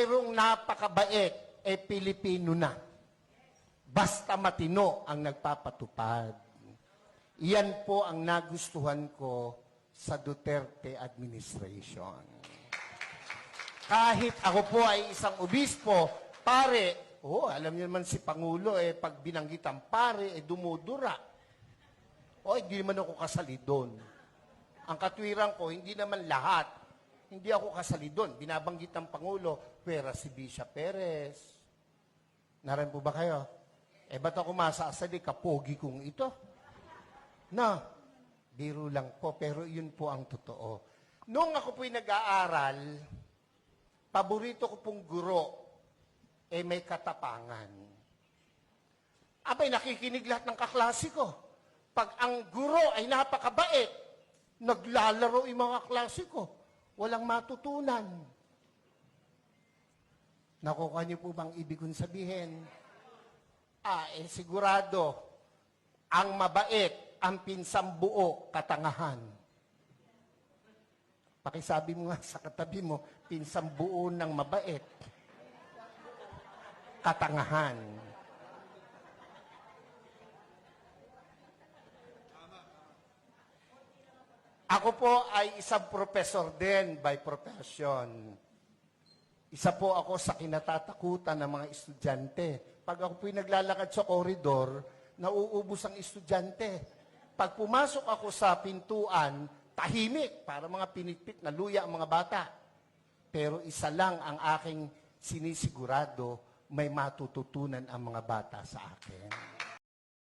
mayroong napakabait, eh Pilipino na. Basta matino ang nagpapatupad. Iyan po ang nagustuhan ko sa Duterte administration. Kahit ako po ay isang obispo, pare, oh, alam niyo naman si Pangulo, eh, pag binanggit ang pare, eh, dumudura. O, hindi naman ako kasali doon. Ang katwiran ko, hindi naman lahat. Hindi ako kasali doon. Binabanggit ng Pangulo, pera si Bisha Perez. Naran po ba kayo? Eh, ba't ako masasali? Kapogi kong ito. Na, biro lang po, pero yun po ang totoo. Noong ako po'y nag-aaral, paborito ko pong guro, eh may katapangan. Abay, nakikinig lahat ng kaklase ko. Pag ang guro ay napakabait, naglalaro yung mga klase ko. Walang matutunan. Nakuha niyo po bang ibig kong sabihin? Ah, eh sigurado, ang mabait, ang pinsang buo, katangahan. Pakisabi mo nga sa katabi mo, pinsang buo ng mabait. Katangahan. Ako po ay isang professor din by profession. Isa po ako sa kinatatakutan ng mga estudyante. Pag ako po'y naglalakad sa koridor, nauubos ang estudyante. Pag pumasok ako sa pintuan, tahimik para mga pinitpit na luya ang mga bata. Pero isa lang ang aking sinisigurado, may matututunan ang mga bata sa akin.